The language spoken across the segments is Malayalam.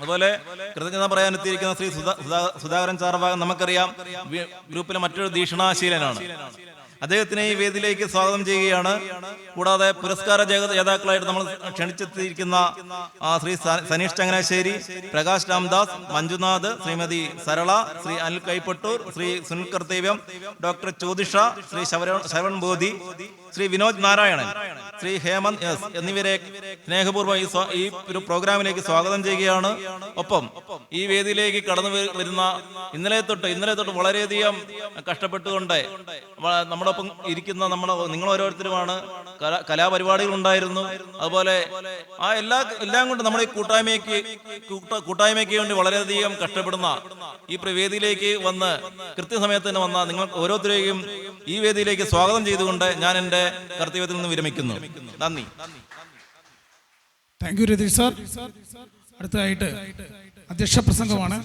അതുപോലെ കൃതജ്ഞത പറയാൻ എത്തിയിരിക്കുന്ന ശ്രീ സുധാ- സുധാ- സുധാകരൻ ചാർഭാഗം നമുക്കറിയാം. ഗ്രൂപ്പിലെ മറ്റൊരു ദീക്ഷണാശീലനാണ്. അദ്ദേഹത്തിനെ ഈ വേദിയിലേക്ക് സ്വാഗതം ചെയ്യുകയാണ്. കൂടാതെ പുരസ്കാര ജേതാക്കളായിട്ട് നമ്മൾ ക്ഷണിച്ചെത്തിയിരിക്കുന്ന ശ്രീ സനീഷ് ചങ്ങനാശ്ശേരി പ്രകാശ് രാംദാസ് മഞ്ജുനാഥ് ശ്രീമതി സരള ശ്രീ അനിൽ കൈപ്പട്ടൂർ ശ്രീ സുനിൽ കർത്തവ്യം ഡോക്ടർ ചോദിഷ ശ്രീ ശരവൺ ബോധി ശ്രീ വിനോദ് നാരായണൻ. ശ്രീ ഹേമന്ത് എസ് എന്നിവരെ സ്നേഹപൂർവം ഈ ഒരു പ്രോഗ്രാമിലേക്ക് സ്വാഗതം ചെയ്യുകയാണ്. ഒപ്പം ഈ വേദിയിലേക്ക് കടന്നു വരുന്ന ഇന്നലെ തൊട്ട് ഇന്നലെ തൊട്ട് വളരെയധികം കഷ്ടപ്പെട്ടുകൊണ്ട് നമ്മളൊപ്പം ഇരിക്കുന്ന നമ്മൾ നിങ്ങൾ ഓരോരുത്തരുമാണ്. കലാപരിപാടികൾ ഉണ്ടായിരുന്നു അതുപോലെ ആ എല്ലാ എല്ലാം കൊണ്ട് നമ്മുടെ ഈ കൂട്ടായ്മയ്ക്ക് കൂട്ടായ്മയ്ക്ക് വേണ്ടി വളരെയധികം കഷ്ടപ്പെടുന്ന ഈ വേദിയിലേക്ക് വന്ന് കൃത്യസമയത്ത് തന്നെ വന്ന നിങ്ങൾ ഓരോരുത്തരെയും ഈ വേദിയിലേക്ക് സ്വാഗതം ചെയ്തുകൊണ്ട് ഞാൻ എന്റെ കർത്തവ്യത്തിൽ നിന്ന് വിരമിക്കുന്നു. നന്ദി. താങ്ക് യു രതീഷ് സാർ അടുത്തതായിട്ട് അധ്യക്ഷ പ്രസംഗമാണ്.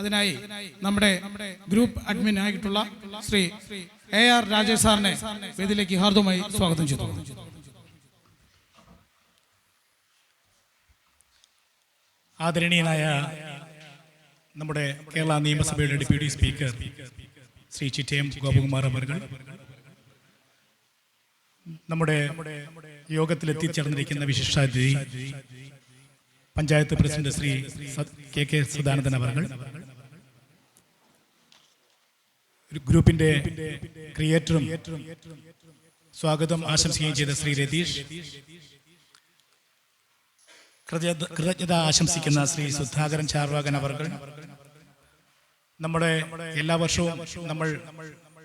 അതിനായി നമ്മുടെ ഗ്രൂപ്പ് അഡ്മിൻ ആയിട്ടുള്ള ശ്രീ എ ആർ രാജേഷ് സാറിനെ വേദിയിലേക്ക് ഹാർദവുമായി സ്വാഗതം ചെയ്തു. ആദരണീയനായ നമ്മുടെ കേരള നിയമസഭയുടെ ഡെപ്യൂട്ടി സ്പീക്കർ ശ്രീ ചിറ്റയം ഗോപകുമാർ അവർകൾ നമ്മുടെ യോഗത്തിൽ എത്തിച്ചേർന്നിരിക്കുന്ന വിശിഷ്ടാതിഥി panchayat president Shri K K Sadanandan അവർ ഗ്രൂപ്പിന്റെ ക്രിയേറ്ററും സ്വാഗതം ആശംസിക്കുകയും ചെയ്ത ശ്രീ രതീഷ്. കൃതജ്ഞത ആശംസിക്കുന്ന ശ്രീ സുധാകരൻ ചാർവാകൻ അവർകൾ നമ്മുടെ എല്ലാ വർഷവും നമ്മൾ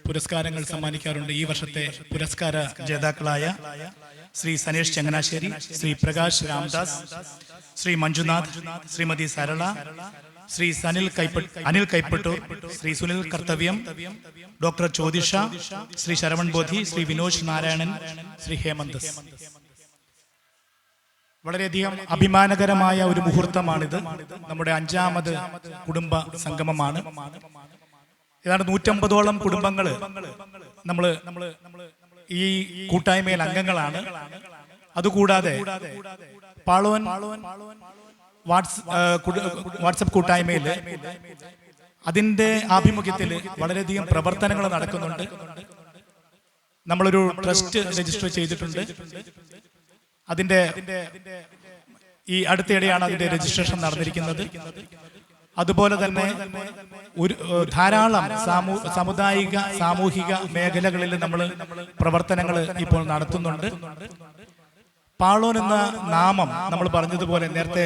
പുരസ്കാരങ്ങൾ സമ്മാനിക്കാറുണ്ട്. ഈ വർഷത്തെ പുരസ്കാര ജേതാക്കളായ ശ്രീ സനേഷ് ചങ്ങനാശ്ശേരി ശ്രീ പ്രകാശ് രാംദാസ് ശ്രീ മഞ്ജുനാഥ് ശ്രീമതി സരള ശ്രീ സനിൽ കൈപ്പട്ട് അനിൽ കൈപ്പട്ടൂർ ശ്രീ സുനിൽ കർത്തവ്യം ഡോക്ടർ ജ്യോതിഷ ശ്രീ ശരവൺ ബോധി ശ്രീ വിനോദ് നാരായണൻ ശ്രീ ഹേമന്തസ് വളരെയധികം അഭിമാനകരമായ ഒരു മുഹൂർത്തമാണിത്. നമ്മുടെ അഞ്ചാമത് കുടുംബ സംഗമമാണ്. ഏതാണ്ട് നൂറ്റമ്പതോളം കുടുംബങ്ങൾ നമ്മൾ ഈ കൂട്ടായ്മയിൽ അംഗങ്ങളാണ്. അതുകൂടാതെ പാളോൻ വാട്സ് വാട്സപ്പ് കൂട്ടായ്മയിൽ അതിന്റെ ആഭിമുഖ്യത്തിൽ വളരെയധികം പ്രവർത്തനങ്ങൾ നടക്കുന്നുണ്ട്. നമ്മളൊരു ട്രസ്റ്റ് രജിസ്റ്റർ ചെയ്തിട്ടുണ്ട്. അതിന്റെ ഈ അടുത്തിടെയാണ് അതിന്റെ രജിസ്ട്രേഷൻ നടന്നിരിക്കുന്നത്. അതുപോലെ തന്നെ ഒരു ധാരാളം സാമൂ സാമുദായിക സാമൂഹിക മേഖലകളിൽ നമ്മൾ പ്രവർത്തനങ്ങൾ ഇപ്പോൾ നടത്തുന്നുണ്ട്. പാളോൻ എന്ന നാമം നമ്മൾ പറഞ്ഞതുപോലെ നേരത്തെ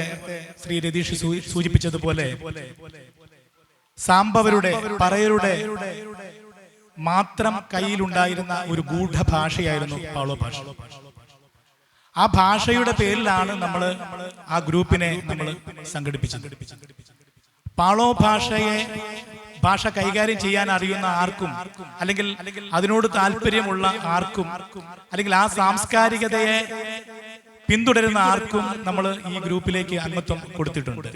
ശ്രീ രതീഷ് സൂചിപ്പിച്ചതുപോലെ സാമ്പവരുടെ പറയരുടെ മാത്രം കയ്യിലുണ്ടായിരുന്ന ഒരു ഗൂഢഭാഷയായിരുന്നു പാളോ ഭാഷ. ആ ഭാഷയുടെ പേരിലാണ് നമ്മൾ ആ ഗ്രൂപ്പിനെ നമ്മൾ സംഘടിപ്പിച്ചത്. പാളോ ഭാഷയെ ഭാഷ കൈകാര്യം ചെയ്യാൻ അറിയുന്ന ആർക്കും അല്ലെങ്കിൽ അതിനോട് താല്പര്യമുള്ള ആർക്കും അല്ലെങ്കിൽ ആ സാംസ്കാരികതയെ പിന്തുടരുന്ന ആർക്കും നമ്മൾ ഈ ഗ്രൂപ്പിലേക്ക് അംഗത്വം കൊടുത്തിട്ടുണ്ട്.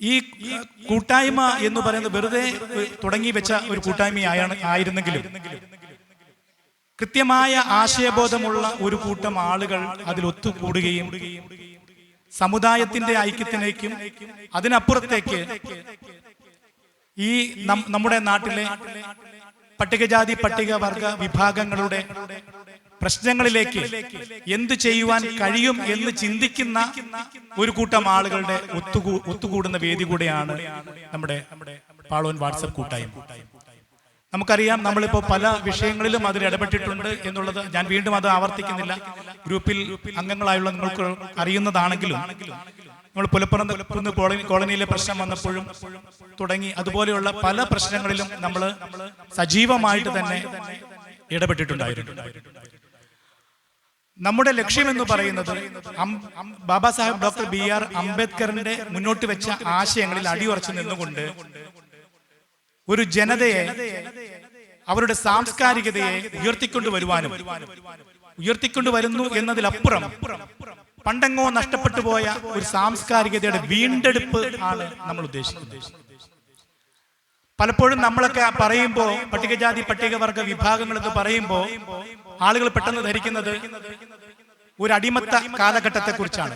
ഈ കൂട്ടായ്മ എന്ന് പറയുന്നത് വെറുതെ തുടങ്ങി വെച്ച ഒരു കൂട്ടായ്മ ആയിരുന്നെങ്കിലും. കൃത്യമായ ആശയബോധമുള്ള ഒരു കൂട്ടം ആളുകൾ അതിൽ ഒത്തുകൂടുകയും സമുദായത്തിന്റെ ഐക്യത്തിലേക്കും അതിനപ്പുറത്തേക്ക് ഈ നമ്മുടെ നാട്ടിലെ പട്ടികജാതി പട്ടികവർഗ വിഭാഗങ്ങളുടെ പ്രശ്നങ്ങളിലേക്ക് എന്ത് ചെയ്യുവാൻ കഴിയും എന്ന് ചിന്തിക്കുന്ന ഒരു കൂട്ടം ആളുകളുടെ ഒത്തുകൂ ഒത്തുകൂടുന്ന വേദി കൂടെയാണ് നമ്മുടെ പാളോൻ വാട്സപ്പ് കൂട്ടായ്മ. നമുക്കറിയാം നമ്മളിപ്പോ പല വിഷയങ്ങളിലും അതിൽ ഇടപെട്ടിട്ടുണ്ട് എന്നുള്ളത് ഞാൻ വീണ്ടും അത് ആവർത്തിക്കുന്നില്ല. ഗ്രൂപ്പിൽ അംഗങ്ങളായുള്ള നിങ്ങൾക്ക് അറിയുന്നതാണെങ്കിലും നമ്മൾ പുലപ്പുറം കോളനിയിലെ പ്രശ്നം വന്നപ്പോഴും തുടങ്ങി. അതുപോലെയുള്ള പല പ്രശ്നങ്ങളിലും നമ്മൾ സജീവമായിട്ട് തന്നെ ഇടപെട്ടിട്ടുണ്ടായിരുന്നു. നമ്മുടെ ലക്ഷ്യം എന്ന് പറയുന്നത് Baba Saheb doctor B R അംബേദ്കറിന്റെ മുന്നോട്ട് വെച്ച ആശയങ്ങളിൽ അടിയുറച്ചു നിന്നുകൊണ്ട് ഒരു ജനതയെ അവരുടെ സാംസ്കാരികതയെ ഉയർത്തിക്കൊണ്ടുവരുവാനും ഉയർത്തിക്കൊണ്ടുവരുന്നു എന്നതിലപ്പുറം പണ്ടെങ്ങോ നഷ്ടപ്പെട്ടു പോയ ഒരു സാംസ്കാരികതയുടെ വീണ്ടെടുപ്പ് ആണ് നമ്മൾ ഉദ്ദേശിക്കുന്നത്. പലപ്പോഴും നമ്മളൊക്കെ പറയുമ്പോൾ പട്ടികജാതി പട്ടികവർഗ വിഭാഗങ്ങൾ എന്ന് പറയുമ്പോൾ ആളുകൾ പെട്ടെന്ന് ധരിക്കുന്നത് ഒരു അടിമത്ത കാലഘട്ടത്തെ കുറിച്ചാണ്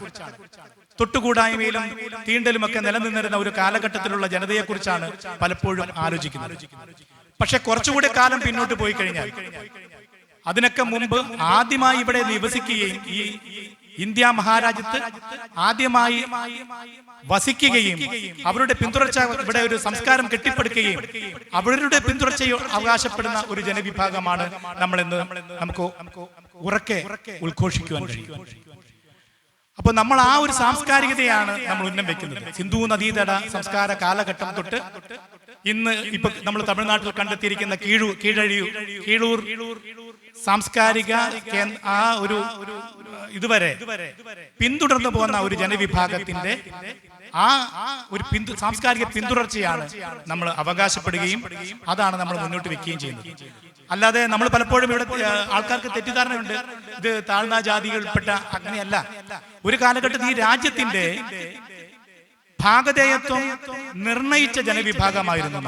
തൊട്ടുകൂടായ്മയിലും തീണ്ടലുമൊക്കെ നിലനിന്നിരുന്ന ഒരു കാലഘട്ടത്തിലുള്ള ജനതയെക്കുറിച്ചാണ് പലപ്പോഴും ആലോചിക്കുന്നത്. പക്ഷെ കുറച്ചുകൂടി കാലം പിന്നോട്ട് പോയി കഴിഞ്ഞാൽ അതിനൊക്കെ മുമ്പ് ആദ്യമായി ഇവിടെ നിവസിക്കുകയും ഈ ഇന്ത്യ മഹാരാജ്യത്ത് ആദ്യമായി വസിക്കുകയും അവരുടെ പിന്തുടർച്ച ഇവിടെ ഒരു സംസ്കാരം കെട്ടിപ്പടുക്കുകയും അവരുടെ പിന്തുടർച്ച അവകാശപ്പെടുന്ന ഒരു ജനവിഭാഗമാണ് നമ്മളെന്ന് നമുക്ക് ഉറക്കെ ഉദ്ഘോഷിക്കുവാൻ കഴിയും. അപ്പൊ നമ്മൾ ആ ഒരു സാംസ്കാരികതയാണ് നമ്മൾ ഉന്നം വെക്കുന്നത്. സിന്ധു നദീതട സംസ്കാര കാലഘട്ടം തൊട്ട് ഇന്ന് ഇപ്പൊ നമ്മൾ തമിഴ്നാട്ടിൽ കണ്ടെത്തിയിരിക്കുന്ന കീഴൂ കീഴഴിയൂ കീഴൂർ സാംസ്കാരിക ആ ഒരു ഇതുവരെ പിന്തുടർന്നു പോകുന്ന ഒരു ജനവിഭാഗത്തിന്റെ ആ ഒരു പിന്തു സാംസ്കാരിക പിന്തുടർച്ചയാണ് നമ്മൾ അവകാശപ്പെടുകയും അതാണ് നമ്മൾ മുന്നോട്ട് വെക്കുകയും ചെയ്യുന്നത്. അല്ലാതെ നമ്മൾ പലപ്പോഴും ഇവിടെ ആൾക്കാർക്ക് തെറ്റിദ്ധാരണയുണ്ട്. ഇത് താഴ്ന്ന ജാതികൾപ്പെട്ട അങ്ങനെയല്ല. ഒരു കാലഘട്ടത്തിൽ ഈ രാജ്യത്തിന്റെ ഭാഗധേയത്വം നിർണയിച്ച ജനവിഭാഗമായിരുന്നു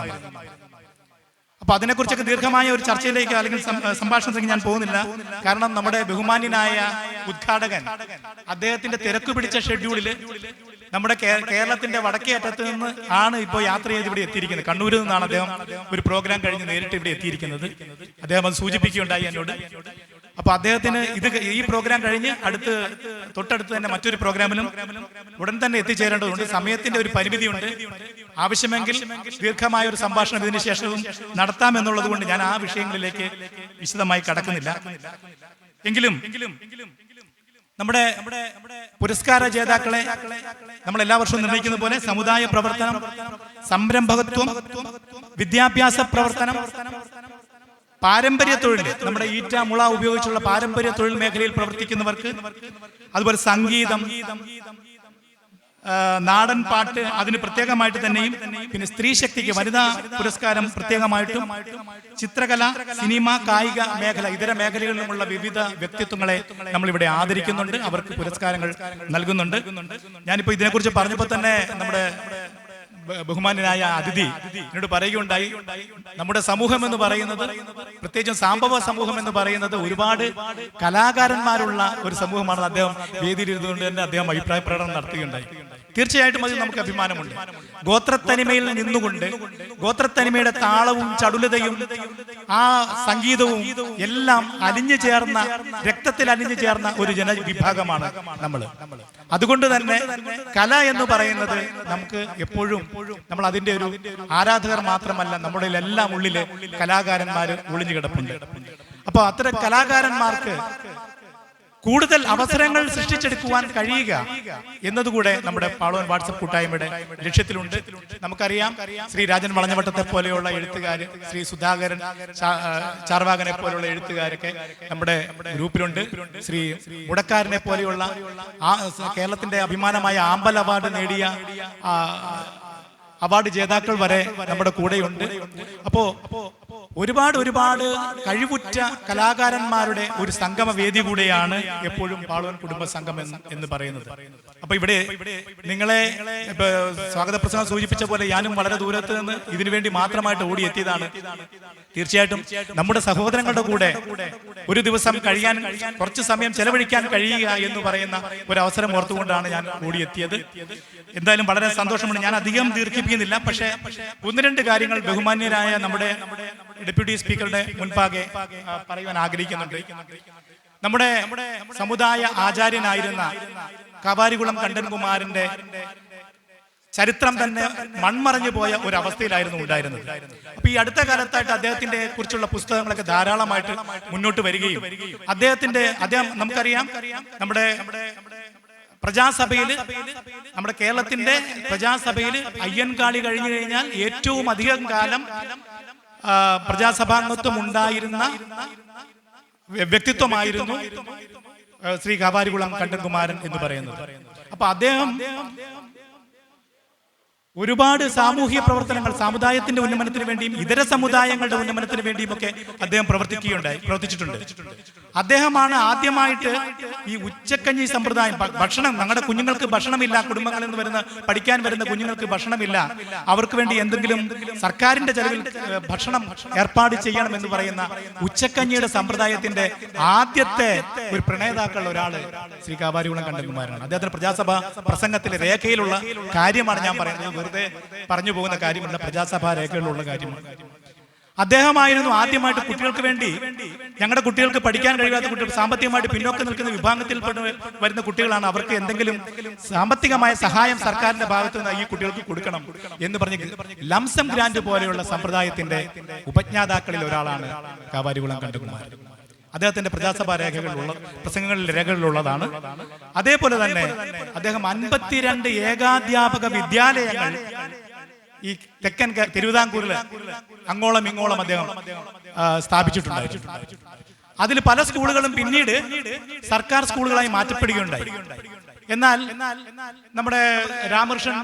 അപ്പൊ അതിനെക്കുറിച്ചൊക്കെ ദീർഘമായ ഒരു ചർച്ചയിലേക്ക് അല്ലെങ്കിൽ സംഭാഷണത്തിലേക്ക് ഞാൻ പോകുന്നില്ല. കാരണം നമ്മുടെ ബഹുമാന്യനായ ഉദ്ഘാടകൻ അദ്ദേഹത്തിന്റെ തിരക്ക് പിടിച്ച ഷെഡ്യൂളിൽ നമ്മുടെ കേരളത്തിന്റെ വടക്കേ അറ്റത്ത് നിന്ന് ആണ് ഇപ്പോൾ യാത്ര ചെയ്ത് ഇവിടെ എത്തിയിരിക്കുന്നത്. കണ്ണൂരിൽ നിന്നാണ് അദ്ദേഹം ഒരു പ്രോഗ്രാം കഴിഞ്ഞ് നേരിട്ട് ഇവിടെ എത്തിയിരിക്കുന്നത്. അദ്ദേഹം അത് സൂചിപ്പിക്കുകയുണ്ടായി എന്നോട്. അപ്പൊ അദ്ദേഹത്തിന് ഇത് ഈ പ്രോഗ്രാം കഴിഞ്ഞ് അടുത്ത് തൊട്ടടുത്ത് തന്നെ മറ്റൊരു പ്രോഗ്രാമിലും ഉടൻ തന്നെ എത്തിച്ചേരേണ്ടതുണ്ട്. സമയത്തിന്റെ ഒരു പരിമിതിയുണ്ട്. ആവശ്യമെങ്കിൽ ദീർഘമായ ഒരു സംഭാഷണം ഇതിന് ശേഷവും നടത്താമെന്നുള്ളത് കൊണ്ട് ഞാൻ ആ വിഷയങ്ങളിലേക്ക് വിശദമായി കടക്കുന്നില്ല. എങ്കിലും നമ്മുടെ പുരസ്കാര ജേതാക്കളെ നമ്മൾ എല്ലാ വർഷവും നിർണയിക്കുന്ന പോലെ സമുദായ പ്രവർത്തനം സംരംഭകത്വം വിദ്യാഭ്യാസ പ്രവർത്തനം പാരമ്പര്യ തൊഴിൽ നമ്മുടെ ഈറ്റ മുള ഉപയോഗിച്ചുള്ള പാരമ്പര്യ തൊഴിൽ മേഖലയിൽ പ്രവർത്തിക്കുന്നവർക്ക് അതുപോലെ സംഗീതം നാടൻ പാട്ട് അതിന് പ്രത്യേകമായിട്ട് തന്നെയും പിന്നെ സ്ത്രീ ശക്തിക്ക് വനിതാ പുരസ്കാരം പ്രത്യേകമായിട്ടും ചിത്രകല സിനിമ കായിക മേഖല ഇതര മേഖലകളിലുമുള്ള വിവിധ വ്യക്തിത്വങ്ങളെ നമ്മൾ ഇവിടെ ആദരിക്കുന്നുണ്ട്. അവർക്ക് പുരസ്കാരങ്ങൾ നൽകുന്നുണ്ട്. ഞാനിപ്പോ ഇതിനെക്കുറിച്ച് പറഞ്ഞപ്പോൾ തന്നെ നമ്മുടെ ബഹുമാനായ അതിഥി എന്നോട് പറയുകയുണ്ടായി. നമ്മുടെ സമൂഹം എന്ന് പറയുന്നത് പ്രത്യേകിച്ചും സാമ്പവ സമൂഹം എന്ന് പറയുന്നത് ഒരുപാട് കലാകാരന്മാരുള്ള ഒരു സമൂഹമാണെന്ന് അദ്ദേഹം വേദിയിലിരുന്നുകൊണ്ട് തന്നെ അദ്ദേഹം അഭിപ്രായ പ്രകടനം നടത്തുകയുണ്ടായി. തീർച്ചയായിട്ടും അതിൽ നമുക്ക് അഭിമാനമുണ്ട്. ഗോത്രത്തനിമയിൽ നിന്നുകൊണ്ട് ഗോത്രത്തനിമയുടെ താളവും ചടുലതയും ആ സംഗീതവും എല്ലാം അലിഞ്ഞു ചേർന്ന രക്തത്തിൽ അലിഞ്ഞു ചേർന്ന ഒരു ജനവിഭാഗമാണ് നമ്മൾ അതുകൊണ്ട് തന്നെ കല എന്ന് പറയുന്നത് നമുക്ക് എപ്പോഴും നമ്മൾ അതിന്റെ ഒരു ആരാധകർ മാത്രമല്ല നമ്മുടെ എല്ലാം ഉള്ളിലെ കലാകാരന്മാർ ഒളിഞ്ഞു കിടപ്പുണ്ട്. അപ്പൊ അത്തരം കലാകാരന്മാർക്ക് കൂടുതൽ അവസരങ്ങൾ സൃഷ്ടിച്ചെടുക്കുവാൻ കഴിയുക എന്നതുകൂടെ നമ്മുടെ പാളവൻ വാട്സപ്പ് കൂട്ടായ്മയുടെ ലക്ഷ്യത്തിലുണ്ട്. നമുക്കറിയാം ശ്രീ രാജൻ വളഞ്ഞവട്ടത്തെ പോലെയുള്ള എഴുത്തുകാർ ശ്രീ സുധാകരൻ ചാർവാകനെ പോലെയുള്ള എഴുത്തുകാരൊക്കെ നമ്മുടെ ഗ്രൂപ്പിലുണ്ട്. ശ്രീ മുടക്കാരനെ പോലെയുള്ള ആ കേരളത്തിന്റെ അഭിമാനമായ ആമ്പൽ അവാർഡ് നേടിയ ആ, അവാർഡ് ജേതാക്കൾ വരെ നമ്മുടെ കൂടെയുണ്ട്. അപ്പോ ഒരുപാട് ഒരുപാട് കഴിവുറ്റ കലാകാരന്മാരുടെ ഒരു സംഗമ വേദി കൂടെയാണ് എപ്പോഴും പാളുവൻ കുടുംബ സംഘം എന്ന് പറയുന്നത്. അപ്പൊ ഇവിടെ നിങ്ങളെ സ്വാഗത പ്രസംഗം സൂചിപ്പിച്ച പോലെ ഞാനും വളരെ ദൂരത്ത് നിന്ന് ഇതിനുവേണ്ടി മാത്രമായിട്ട് ഓടിയെത്തിയതാണ്. തീർച്ചയായിട്ടും നമ്മുടെ സഹോദരങ്ങളുടെ കൂടെ ഒരു ദിവസം കഴിയാൻ കുറച്ച് സമയം ചെലവഴിക്കാൻ കഴിയുക എന്ന് പറയുന്ന ഒരു അവസരം ഓർത്തുകൊണ്ടാണ് ഞാൻ ഓടിയെത്തിയത്. എന്തായാലും വളരെ സന്തോഷമുണ്ട്. ഞാൻ അധികം ദീർഘിപ്പിക്കുന്നില്ല പക്ഷേ ഒന്ന് രണ്ട് കാര്യങ്ങൾ ബഹുമാന്യരായ നമ്മുടെ ഡെപ്യൂട്ടി സ്പീക്കറുടെ മുൻപാകെ പറയുവാൻ ആഗ്രഹിക്കുന്നുണ്ട്. നമ്മുടെ സമുദായ ആചാര്യനായിരുന്ന കാവാരികുളം കണ്ടൻകുമാരന്റെ ചരിത്രം തന്നെ മൺമറഞ്ഞു പോയ ഒരു അവസ്ഥയിലായിരുന്നു ഉണ്ടായിരുന്നത്. അപ്പൊ ഈ അടുത്ത കാലത്തായിട്ട് അദ്ദേഹത്തിന്റെ കുറിച്ചുള്ള പുസ്തകങ്ങളൊക്കെ ധാരാളമായിട്ട് മുന്നോട്ട് വരികയും അദ്ദേഹത്തിന്റെ അദ്ദേഹം നമുക്കറിയാം നമ്മുടെ പ്രജാസഭയിൽ നമ്മുടെ കേരളത്തിന്റെ പ്രജാസഭയിൽ അയ്യൻകാളി കഴിഞ്ഞു കഴിഞ്ഞാൽ ഏറ്റവും അധികം കാലം പ്രജാസഭാംഗത്വം ഉണ്ടായിരുന്ന വ്യക്തിത്വമായിരുന്നു ശ്രീ കാവാരികുളം കണ്ടൻകുമാരൻ എന്ന് പറയുന്നത്. അപ്പൊ അദ്ദേഹം ഒരുപാട് സാമൂഹ്യ പ്രവർത്തനങ്ങൾ സമുദായത്തിന്റെ ഉന്നമനത്തിന് വേണ്ടിയും ഇതര സമുദായങ്ങളുടെ ഉന്നമനത്തിന് വേണ്ടിയും ഒക്കെ അദ്ദേഹം പ്രവർത്തിക്കുകയുണ്ടായി പ്രവർത്തിച്ചിട്ടുണ്ട്. അദ്ദേഹമാണ് ആദ്യമായിട്ട് ഈ ഉച്ചക്കഞ്ഞി സമ്പ്രദായം. ഭക്ഷണം ഞങ്ങളുടെ കുഞ്ഞുങ്ങൾക്ക് ഭക്ഷണമില്ല കുടുംബങ്ങളിൽ നിന്ന് വരുന്ന പഠിക്കാൻ വരുന്ന കുഞ്ഞുങ്ങൾക്ക് ഭക്ഷണമില്ല. അവർക്ക് വേണ്ടി എന്തെങ്കിലും സർക്കാരിന്റെ ചെലവിൽ ഭക്ഷണം ഏർപ്പാട് ചെയ്യണം എന്ന് പറയുന്ന ഉച്ചക്കഞ്ഞിയുടെ സമ്പ്രദായത്തിന്റെ ആദ്യത്തെ ഒരു പ്രണേതാക്കൾ ഒരാൾ ശ്രീ കാവാരികുളം കണ്ടകുമാരനാണ് അദ്ദേഹത്തിന്റെ പ്രജാസഭ പ്രസംഗത്തിലെ രേഖയിലുള്ള കാര്യമാണ് ഞാൻ പറയുന്നത്. വെറുതെ പറഞ്ഞു പോകുന്ന കാര്യമല്ല പ്രജാസഭ രേഖയിലുള്ള കാര്യമാണ്. അദ്ദേഹമായിരുന്നു ആദ്യമായിട്ട് കുട്ടികൾക്ക് വേണ്ടി ഞങ്ങളുടെ കുട്ടികൾക്ക് പഠിക്കാൻ കഴിയാത്ത കുട്ടികൾ സാമ്പത്തികമായിട്ട് പിന്നോക്കം നിൽക്കുന്ന വിഭാഗത്തിൽ വരുന്ന കുട്ടികളാണ് അവർക്ക് എന്തെങ്കിലും സാമ്പത്തികമായ സഹായം സർക്കാരിന്റെ ഭാഗത്ത് നിന്ന് ഈ കുട്ടികൾക്ക് കൊടുക്കണം എന്ന് പറഞ്ഞ് ലംസം ഗ്രാന്റ് പോലെയുള്ള സമ്പ്രദായത്തിന്റെ ഉപജ്ഞാതാക്കളിൽ ഒരാളാണ് കാവാരികുളം കണ്ടുകുമാർ. അദ്ദേഹത്തിന്റെ പ്രജാസഭാ രേഖകളിലുള്ള പ്രസംഗങ്ങളിൽ രേഖകളിലുള്ളതാണ് അതേപോലെ തന്നെ അദ്ദേഹം അൻപത്തിരണ്ട് ഏകാധ്യാപക വിദ്യാലയങ്ങൾ ഈ തെക്കൻ തിരുവിതാംകൂറിൽ അങ്ങോളം ഇങ്ങോളം അദ്ദേഹം സ്ഥാപിച്ചിട്ടുണ്ട് അതിൽ പല സ്കൂളുകളും പിന്നീട് സർക്കാർ സ്കൂളുകളായി മാറ്റപ്പെടുകയുണ്ടായി. എന്നാൽ നമ്മുടെ രാമകൃഷ്ണൻ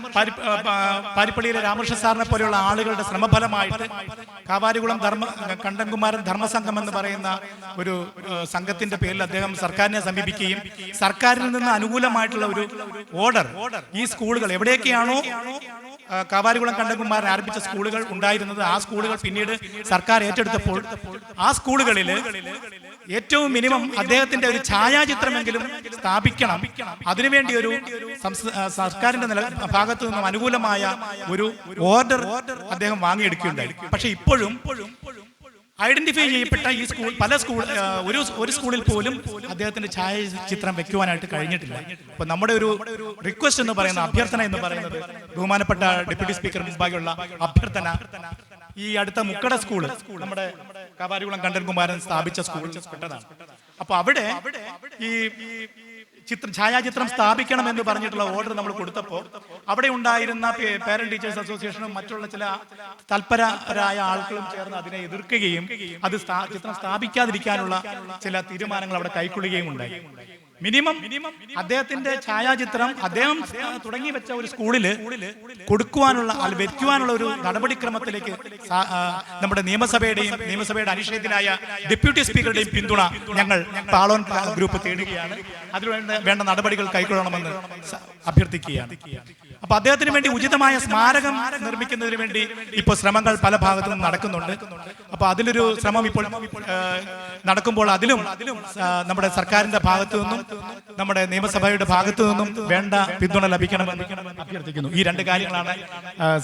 പാരിപ്പള്ളിയിലെ രാമകൃഷ്ണൻ സാറിനെ പോലെയുള്ള ആളുകളുടെ ശ്രമഫലമായിട്ട് കാവാരികുളം ധർമ്മ കണ്ടൻകുമാരൻ ധർമ്മസംഘം എന്ന് പറയുന്ന ഒരു സംഘത്തിന്റെ പേരിൽ അദ്ദേഹം സർക്കാരിനെ സമീപിക്കുകയും സർക്കാരിൽ നിന്ന് അനുകൂലമായിട്ടുള്ള ഒരു ഓർഡർ ഈ സ്കൂളുകൾ എവിടെയൊക്കെയാണോ കാവാരികുളം കണ്ടകുമാരൻ ആരംഭിച്ച സ്കൂളുകൾ ഉണ്ടായിരുന്നത് ആ സ്കൂളുകൾ പിന്നീട് സർക്കാർ ഏറ്റെടുത്തപ്പോൾ ആ സ്കൂളുകളിൽ ഏറ്റവും മിനിമം അദ്ദേഹത്തിന്റെ ഒരു ഛായാചിത്രമെങ്കിലും സ്ഥാപിക്കണം. അതിനുവേണ്ടി ഒരു സർക്കാരിന്റെ നില ഭാഗത്തു നിന്നും അനുകൂലമായ ഒരു ഓർഡർ അദ്ദേഹം വാങ്ങിയെടുക്കുകയുണ്ടായി. പക്ഷെ ഇപ്പോഴും ഐഡന്റിഫൈ ചെയ്യപ്പെട്ട ഈ സ്കൂൾ പല സ്കൂൾ ഒരു ഒരു സ്കൂളിൽ പോലും അദ്ദേഹത്തിന്റെ ഛായ ചിത്രം വെക്കുവാനായിട്ട് കഴിഞ്ഞിട്ടില്ല. അപ്പൊ നമ്മുടെ ഒരു റിക്വസ്റ്റ് എന്ന് പറയുന്ന അഭ്യർത്ഥന എന്ന് പറയുന്നത് ബഹുമാനപ്പെട്ട ഡെപ്യൂട്ടി സ്പീക്കർ മുമ്പാകെയുള്ള അഭ്യർത്ഥന. ഈ അടുത്ത മുക്കട സ്കൂൾ നമ്മുടെ കാവാരികുളം കണ്ടൻകുമാരൻ സ്ഥാപിച്ച സ്കൂളിൽ അപ്പൊ അവിടെ ഈ ചിത്രം ഛായാചിത്രം സ്ഥാപിക്കണം എന്ന് പറഞ്ഞിട്ടുള്ള ഓർഡർ നമ്മൾ കൊടുത്തപ്പോൾ അവിടെ ഉണ്ടായിരുന്ന പേരന്റ് ടീച്ചേഴ്സ് അസോസിയേഷനും മറ്റുള്ള ചില തൽപരരായ ആളുകളും ചേർന്ന് അതിനെ എതിർക്കുകയും അത് ചിത്രം സ്ഥാപിക്കാതിരിക്കാനുള്ള ചില തീരുമാനങ്ങൾ അവിടെ കൈക്കൊള്ളുകയും ഉണ്ടായി. മിനിമം അദ്ദേഹത്തിന്റെ ഛായാചിത്രം അദ്ദേഹം തുടങ്ങി വെച്ച ഒരു സ്കൂളിൽ കൊടുക്കുവാനുള്ള വെക്കുവാനുള്ള ഒരു നടപടിക്രമത്തിലേക്ക് നമ്മുടെ നിയമസഭയുടെയും നിയമസഭയുടെ അനിഷേധനായ ഡെപ്യൂട്ടി സ്പീക്കറുടെയും പിന്തുണ ഞങ്ങൾ പാളോൻ ഗ്രൂപ്പ് തേടുകയാണ്. അതിനുവേണ്ട വേണ്ട നടപടികൾ കൈക്കൊള്ളണമെന്ന് അഭ്യർത്ഥിക്കുകയാണ്. അപ്പൊ അദ്ദേഹത്തിന് വേണ്ടി ഉചിതമായ സ്മാരകം നിർമ്മിക്കുന്നതിന് വേണ്ടി ഇപ്പോൾ ശ്രമങ്ങൾ പല ഭാഗത്തു നിന്നും നടക്കുന്നുണ്ട്. അപ്പൊ അതിലൊരു ശ്രമം ഇപ്പോൾ നടക്കുമ്പോൾ അതിലും നമ്മുടെ സർക്കാരിന്റെ ഭാഗത്തു നിന്നും നമ്മുടെ നിയമസഭയുടെ ഭാഗത്തു നിന്നും വേണ്ട പിന്തുണ ലഭിക്കണമെന്ന് അഭ്യർത്ഥിക്കുന്നു. ഈ രണ്ട് കാര്യങ്ങളാണ്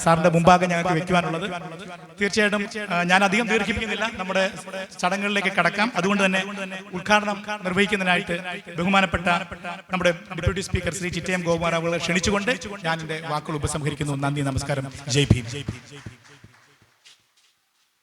സാറിന്റെ മുമ്പാകെ ഞങ്ങൾക്ക് വെക്കുവാനുള്ളത്. തീർച്ചയായിട്ടും ഞാൻ അധികം ദീർഘിപ്പിക്കുന്നില്ല. നമ്മുടെ ചടങ്ങുകളിലേക്ക് കടക്കാം. അതുകൊണ്ട് തന്നെ ഉദ്ഘാടനം നിർവഹിക്കുന്നതിനായിട്ട് ബഹുമാനപ്പെട്ട നമ്മുടെ ഡെപ്യൂട്ടി സ്പീക്കർ ശ്രീ ചിറ്റയം ഗോകുമാർ അവളെ ക്ഷണിച്ചുകൊണ്ട് ഞാൻ എന്റെ വാക്കുകൾ ഉപസംഹരിക്കുന്നു. നന്ദി നമസ്കാരം. ജയ് ഭീം.